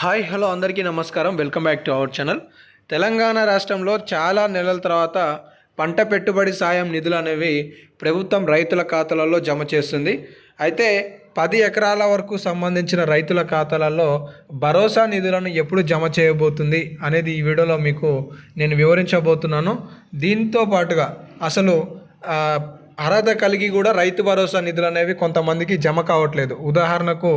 Hi hello అందరికీ నమస్కారం. Welcome back to our channel. Telangana రాష్ట్రంలో చాలా నెలల తర్వాత పంట పెట్టుబడి సాయం నిధులు అనేవి ప్రభుత్వం రైతుల ఖాతాలలో జమ చేస్తుంది. అయితే పది ఎకరాల వరకు సంబంధించిన రైతుల ఖాతాలలో భరోసా నిధులను ఎప్పుడు జమ చేయబోతుంది అనేది ఈ వీడియోలో మీకు నేను వివరించబోతున్నాను. దీంతో పాటుగా అసలు అర్హత కలిగి కూడా రైతు భరోసా నిధులు అనేవి కొంతమందికి జమ కావట్లేదు. ఉదాహరణకు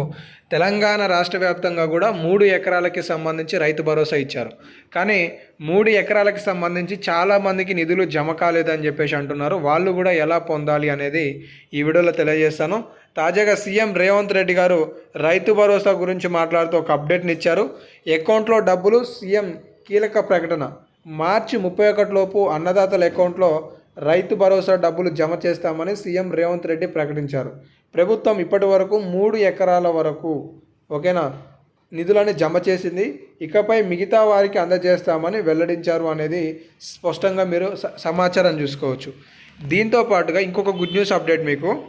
తెలంగాణ రాష్ట్ర వ్యాప్తంగా కూడా మూడు ఎకరాలకి సంబంధించి రైతు భరోసా ఇచ్చారు. కానీ మూడు ఎకరాలకి సంబంధించి చాలామందికి నిధులు జమ కాలేదని చెప్పేసి అంటున్నారు. వాళ్ళు కూడా ఎలా పొందాలి అనేది ఈ వీడియోలో తెలియజేస్తాను. తాజాగా సీఎం రేవంత్ రెడ్డి గారు రైతు భరోసా గురించి మాట్లాడుతూ ఒక అప్డేట్ని ఇచ్చారు. అకౌంట్లో డబ్బులు సీఎం కీలక ప్రకటన. మార్చి ముప్పై ఒకటిలోపు అన్నదాతల అకౌంట్లో రైతు భరోసా డబ్బులు జమ చేస్తామని సీఎం రేవంత్ రెడ్డి ప్రకటించారు. ప్రభుత్వం ఇప్పటి వరకు మూడు ఎకరాల వరకు ఓకేనా నిధులని జమ చేసింది. ఇకపై మిగతా వారికి అందజేస్తామని వెల్లడించారు అనేది స్పష్టంగా మీరు స- సమాచారం చూసుకోవచ్చు. దీంతో పాటుగా ఇంకొక గుడ్ న్యూస్ అప్డేట్ మీకు.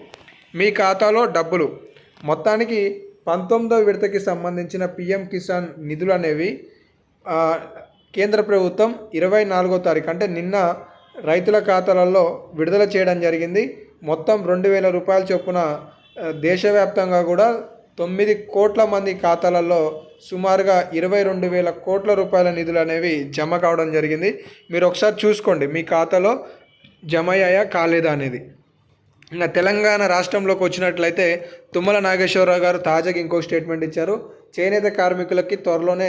మీ ఖాతాలో డబ్బులు మొత్తానికి పంతొమ్మిదో విడతకి సంబంధించిన పిఎం కిసాన్ నిధులు అనేవి కేంద్ర ప్రభుత్వం ఇరవై నాలుగో తారీఖు అంటే నిన్న రైతుల ఖాతాలలో విడుదల చేయడం జరిగింది. మొత్తం రెండు వేల రూపాయల చొప్పున దేశవ్యాప్తంగా కూడా తొమ్మిది కోట్ల మంది ఖాతాలలో సుమారుగా ఇరవై రెండు వేల కోట్ల రూపాయల నిధులు అనేవి జమ కావడం జరిగింది. మీరు ఒకసారి చూసుకోండి మీ ఖాతాలో జమ అయ్యాయా కాలేదా అనేది. ఇంకా తెలంగాణ రాష్ట్రంలోకి వచ్చినట్లయితే తుమ్మల నాగేశ్వరరావు గారు తాజాగా ఇంకో స్టేట్మెంట్ ఇచ్చారు. చేనేత కార్మికులకి త్వరలోనే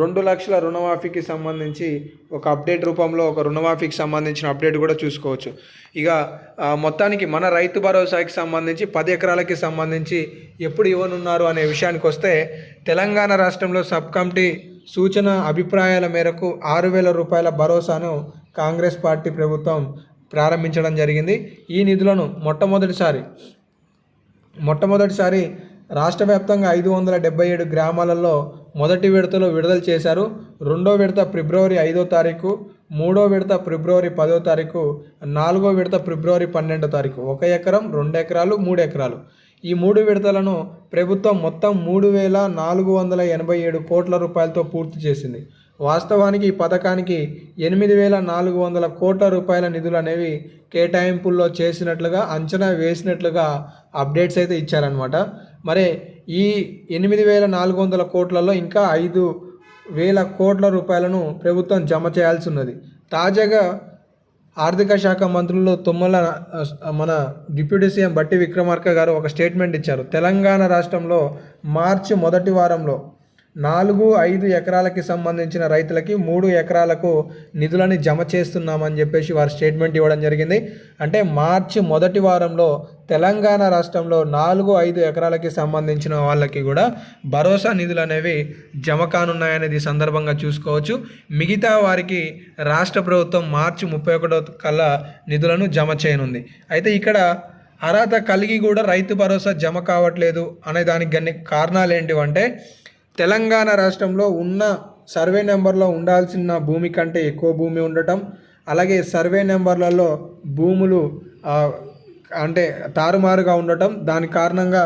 రెండు లక్షల రుణమాఫీకి సంబంధించి ఒక అప్డేట్ రూపంలో ఒక రుణమాఫీకి సంబంధించిన అప్డేట్ కూడా చూసుకోవచ్చు. ఇక మొత్తానికి మన రైతు భరోసాకి సంబంధించి పది ఎకరాలకి సంబంధించి ఎప్పుడు ఇవ్వనున్నారు అనే విషయానికి వస్తే తెలంగాణ రాష్ట్రంలో సబ్ కమిటీ సూచన అభిప్రాయాల మేరకు ఆరు వేల రూపాయల భరోసాను కాంగ్రెస్ పార్టీ ప్రభుత్వం ప్రారంభించడం జరిగింది. ఈ నిధులను మొట్టమొదటిసారి మొట్టమొదటిసారి రాష్ట్ర వ్యాప్తంగా ఐదు వందల డెబ్బై ఏడు గ్రామాలలో మొదటి విడతలో విడుదల చేశారు. రెండో విడత ఫిబ్రవరి ఐదో తారీఖు మూడో విడత ఫిబ్రవరి పదో తారీఖు నాలుగో విడత ఫిబ్రవరి పన్నెండో తారీఖు. ఒక ఎకరం రెండు ఎకరాలు మూడు ఎకరాలు. ఈ మూడు విడతలను ప్రభుత్వం మొత్తం మూడు వేల నాలుగు వందల ఎనభై ఏడు కోట్ల రూపాయలతో పూర్తి చేసింది. వాస్తవానికి ఈ పథకానికి ఎనిమిది వేల నాలుగు వందల కోట్ల రూపాయల నిధులు అనేవి కేటాయింపుల్లో చేసినట్లుగా అంచనా వేసినట్లుగా అప్డేట్స్ అయితే ఇచ్చారనమాట మరి ఈ ఎనిమిది వేల నాలుగు వందల కోట్లలో ఇంకా ఐదు వేల కోట్ల రూపాయలను ప్రభుత్వం జమ చేయాల్సి ఉన్నది తాజాగా ఆర్థిక శాఖ మంత్రులు తుమ్మల మన డిప్యూటీ సీఎం బట్టి విక్రమార్క గారు ఒక స్టేట్మెంట్ ఇచ్చారు. తెలంగాణ రాష్ట్రంలో మార్చి మొదటి వారంలో నాలుగు ఐదు ఎకరాలకి సంబంధించిన రైతులకి మూడు ఎకరాలకు నిధులని జమ చేస్తున్నామని చెప్పేసి వారు స్టేట్మెంట్ ఇవ్వడం జరిగింది. అంటే మార్చి మొదటి వారంలో తెలంగాణ రాష్ట్రంలో నాలుగు ఐదు ఎకరాలకి సంబంధించిన వాళ్ళకి కూడా భరోసా నిధులు అనేవి జమ కానున్నాయనేది సందర్భంగా చూసుకోవచ్చు. మిగతా వారికి రాష్ట్ర ప్రభుత్వం మార్చి ముప్పై ఒకటో కల్లా నిధులను జమ చేయనుంది. అయితే ఇక్కడ అర్హత కలిగి కూడా రైతు భరోసా జమ కావట్లేదు అనే దానికి గన్ని కారణాలు ఏంటివంటే తెలంగాణ రాష్ట్రంలో ఉన్న సర్వే నెంబర్లో ఉండాల్సిన భూమి కంటే ఎక్కువ భూమి ఉండటం అలాగే సర్వే నెంబర్లలో భూములు అంటే తారుమారుగా ఉండటం దాని కారణంగా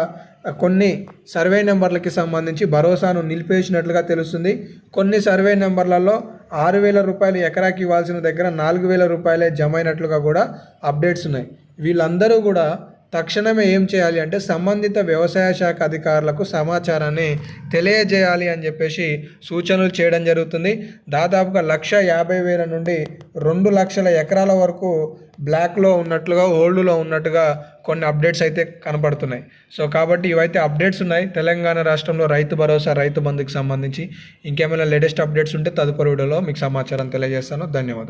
కొన్ని సర్వే నెంబర్లకి సంబంధించి భరోసాను నిలిపేసినట్లుగా తెలుస్తుంది. కొన్ని సర్వే నెంబర్లలో ఆరు వేల రూపాయలు ఎకరాకి ఇవ్వాల్సిన దగ్గర నాలుగు వేల రూపాయలే జమ అయినట్లుగా కూడా అప్డేట్స్ ఉన్నాయి. వీళ్ళందరూ కూడా తక్షణమే ఏం చేయాలి అంటే సంబంధిత వ్యవసాయ శాఖ అధికారులకు సమాచారాన్ని తెలియజేయాలి అని చెప్పేసి సూచనలు చేయడం జరుగుతుంది. దాదాపుగా లక్ష యాభై వేల నుండి రెండు లక్షల ఎకరాల వరకు బ్లాక్లో ఉన్నట్లుగా హోల్డ్లో ఉన్నట్టుగా కొన్ని అప్డేట్స్ అయితే కనపడుతున్నాయి సో కాబట్టి ఇవైతే అప్డేట్స్ ఉన్నాయి. తెలంగాణ రాష్ట్రంలో రైతు భరోసా రైతు బంధుకి సంబంధించి. ఇంకేమైనా లేటెస్ట్ అప్డేట్స్ ఉంటే తదుపరి వీడియోలో మీకు సమాచారం తెలియజేస్తాను. ధన్యవాదాలు.